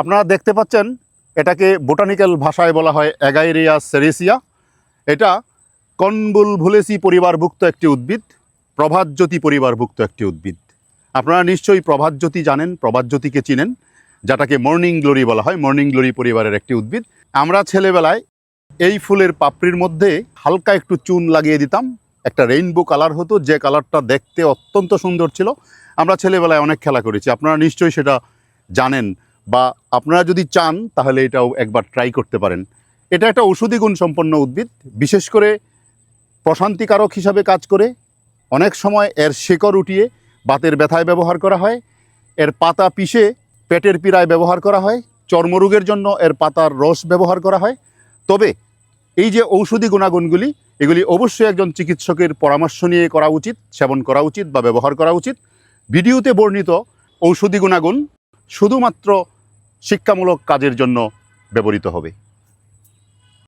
আপনারা দেখতে পাচ্ছেন, এটাকে বোটানিক্যাল ভাষায় বলা হয় অ্যাগাইরিয়া সেরেসিয়া। এটা কনবুলভুলেসি পরিবারভুক্ত একটি উদ্ভিদ প্রভাতজ্যোতি পরিবারভুক্ত একটি উদ্ভিদ। আপনারা নিশ্চয়ই প্রভাতজ্যোতি জানেন প্রভাতজ্যোতিকে চিনেন, যেটাকে মর্নিং গ্লোরি বলা হয়, মর্নিং গ্লোরি পরিবারের একটি উদ্ভিদ। আমরা ছেলেবেলায় এই ফুলের পাপড়ির মধ্যে হালকা একটু চুন লাগিয়ে দিতাম, একটা রেইনবো কালার হতো, যে কালারটা দেখতে অত্যন্ত সুন্দর ছিল। আমরা ছেলেবেলায় অনেক খেলা করেছি, আপনারা নিশ্চয়ই সেটা জানেন। বা আপনারা যদি চান, তাহলে এটাও একবার ট্রাই করতে পারেন। এটা একটা ঔষধি গুণ সম্পন্ন উদ্ভিদ, বিশেষ করে প্রশান্তিকারক হিসাবে কাজ করে। অনেক সময় এর শেকড় উঠিয়ে বাতের ব্যথায় ব্যবহার করা হয়, এর পাতা পিষে পেটের পীড়ায় ব্যবহার করা হয়, চর্মরোগের জন্য এর পাতার রস ব্যবহার করা হয়। তবে এই যে ঔষধি গুণাগুণগুলি, এগুলি অবশ্যই একজন চিকিৎসকের পরামর্শ নিয়ে করা উচিত, সেবন করা উচিত বা ব্যবহার করা উচিত। ভিডিওতে বর্ণিত ঔষধি গুণাগুণ শুধুমাত্র শিক্ষামূলক কাজের জন্য ব্যবহৃত হবে।